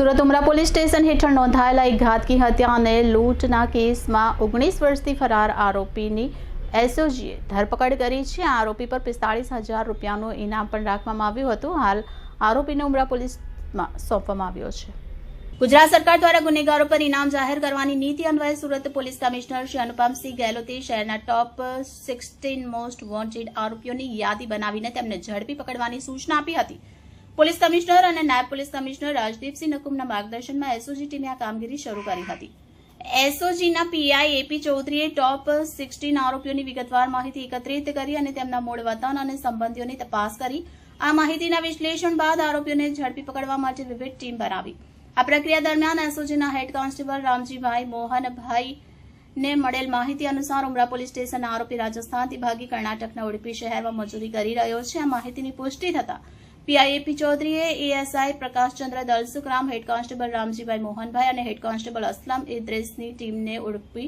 સુરત ઉમરા police station હેઠળ નોંધાયેલા એક ઘાતકી હત્યા અને લૂંટના કેસમાં ઓગણીસ વર્ષથી ફરાર આરોપીની એસઓજીએ ધરપકડ કરી છે. આ આરોપી પર પિસ્તાળીસ હજાર રૂપિયાનું ઇનામ પણ રાખવામાં આવ્યું હતું. હાલ આરોપીને ઉમરા પોલીસમાં સોંપવામાં આવ્યો છે. ગુજરાત સરકાર દ્વારા ગુનેગારો પર ઇનામ જાહેર કરવાની નીતિ અન્વયે સુરત પોલીસ કમિશનર શ્રી અનુપમસિંહ ગેહલોતે શહેરના ટોપ સિક્સટીન મોસ્ટ વોન્ટેડ આરોપીઓની યાદી બનાવીને તેમને ઝડપી પકડવાની સૂચના આપી હતી. પોલીસ કમિશનર અને નાયબ પોલીસ કમિશનર રાજદીપસિંહ નકુમના માર્ગદર્શનમાં એસઓજી ટીમે આ કામગીરી શરૂ કરી હતી. એસઓજીના પીઆઈ એપી ચૌધરીએ ટોપ સિક્સટીન આરોપીઓની વિગતવાર માહિતી એકત્રિત કરી અને તેમના મૂળ વતન અને સંબંધીઓની તપાસ કરી. આ માહિતીના વિશ્લેષણ બાદ આરોપીઓને ઝડપી પકડવા માટે વિવિધ ટીમ બનાવી. આ પ્રક્રિયા દરમિયાન એસઓજીના હેડ કોન્સ્ટેબલ રામજીભાઈ મોહનભાઈ ને મળેલ માહિતી અનુસાર ઉમરા પોલીસ સ્ટેશન આરોપી રાજસ્થાનથી ભાગી કર્ણાટકના ઉડપી શહેરમાં મજૂરી કરી રહ્યો છે. આ માહિતીની પુષ્ટિ થતા પીઆઈએપી ચૌધરીએ ASI Prakashchandra Dalsukhram head constable Ramjibhai Mohanbhai અને હેડ કોન્સ્ટેબલ અસલમ ઇદ્રેસની ટીમને ઉડપી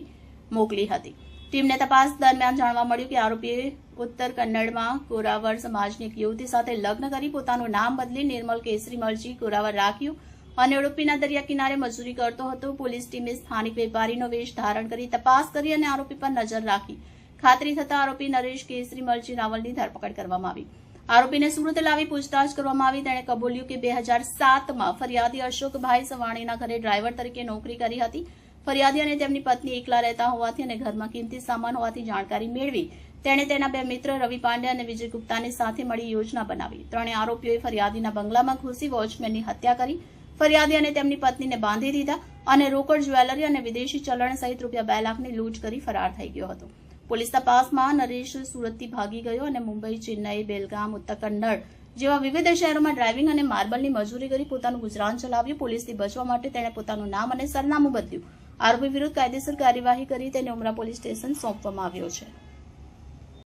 મોકલી હતી. ટીમને તપાસ દરમિયાન જાણવા મળ્યું કે આરોપીએ ઉત્તર કન્નડમાં કોરાવર સમાજની એક યુવતી સાથે લગ્ન કરી પોતાનું નામ બદલી નિર્મલ કેસરી મરજી કોરાવર રાખ્યું અને ઉડુપીના દરિયા કિનારે મજૂરી કરતો હતો. પોલીસ ટીમે સ્થાનિક વેપારીનો વેશ ધારણ કરી તપાસ કરી અને આરોપી પર નજર રાખી. ખાતરી થતા આરોપી નરેશ કેસરી મરજી રાવલની ધરપકડ કરવામાં આવી. આરોપીને સુરત લાવી પૂછતાછ કરવામાં આવી. તેણે કબૂલ્યું કે બે હજાર સાતમાં ફરિયાદી અશોકભાઈ સવાણીના ઘરે ડ્રાઈવર તરીકે નોકરી કરી હતી. ફરિયાદી અને તેમની પત્ની એકલા રહેતા હોવાથી અને ઘરમાં કિંમતી સામાન હોવાથી જાણકારી મેળવી તેણે તેના બે મિત્ર રવિ પાંડે અને વિજય ગુપ્તાની સાથે મળી યોજના બનાવી. ત્રણેય આરોપીઓએ ફરિયાદીના બંગલામાં ઘૂસી વોચમેનની હત્યા કરી, ફરિયાદી અને તેમની પત્નીને બાંધી દીધા અને રોકડ જ્વેલરી અને વિદેશી ચલણ સહિત રૂપિયા બે લાખની લૂંટ કરી ફરાર થઈ ગયો હતો. પોલીસ તપાસમાં નરેશ સુરતથી ભાગી ગયો અને મુંબઈ, ચેન્નઈ, બેલગામ ઉત્તર કન્નડ જેવા વિવિધ શહેરોમાં ડ્રાઇવિંગ અને માર્બલની મજૂરી કરી પોતાનું ગુજરાન ચલાવ્યું. પોલીસથી બચવા માટે તેણે પોતાનું નામ અને સરનામું બદલ્યું. આરોપી વિરુદ્ધ કાયદેસર કાર્યવાહી કરી તેને ઉમરા પોલીસ સ્ટેશન સોંપવામાં આવ્યો છે.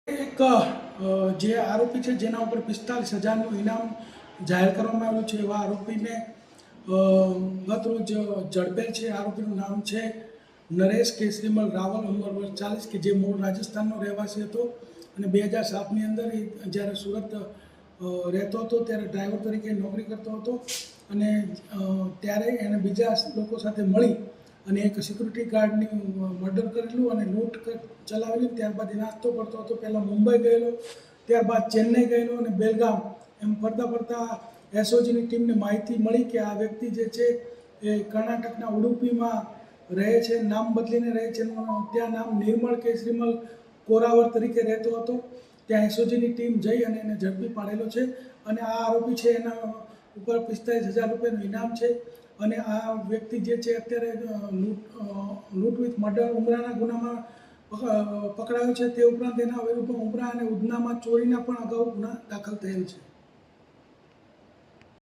એક જે આરોપી છે જેના ઉપર પિસ્તાલીસ હજારનું ઇનામ જાહેર કરવામાં આવ્યું છે એવા આરોપીને ગત રોજ ઝડપેલ છે. આરોપીનું નામ છે નરેશ કેસરીમલ રાવલ ઉંમર વર્ષ ચાલીસ કે જે મૂળ રાજસ્થાનનો રહેવાસી હતો અને બે હજાર સાતની અંદર એ જ્યારે સુરત રહેતો હતો ત્યારે ડ્રાઈવર તરીકે નોકરી કરતો હતો અને ત્યારે એણે બીજા લોકો સાથે મળી અને એક સિક્યુરિટી ગાર્ડની મર્ડર કરેલું અને લૂંટ ચલાવેલી ત્યારબાદ એ નાસ્તો કરતો હતો. પહેલાં મુંબઈ ગયેલો, ત્યારબાદ ચેન્નઈ ગયેલો અને બેલગામ. એમ ફરતા ફરતા એસઓજીની ટીમને માહિતી મળી કે આ વ્યક્તિ જે છે એ કર્ણાટકના ઉડુપીમાં રહે છે, નામ બદલીને રહે છે ત્યાં નામ નિર્મળ કેસરીમલ કોરાવર તરીકે રહેતો હતો. ત્યાં એસઓજીની ટીમ જઈ અને એને ઝડપી પાડેલો છે અને આ આરોપી છે એના ઉપર પિસ્તાલીસ હજાર રૂપિયાનું ઇનામ છે અને આ વ્યક્તિ જે છે અત્યારે લૂંટ લૂંટ વિથ મર્ડર ઉમરાના ગુનામાં પકડાયો છે. તે ઉપરાંત એના વિરુદ્ધમાં ઉમરા અને ઉધનામાં ચોરીના પણ અગાઉ ગુના દાખલ થયેલ છે.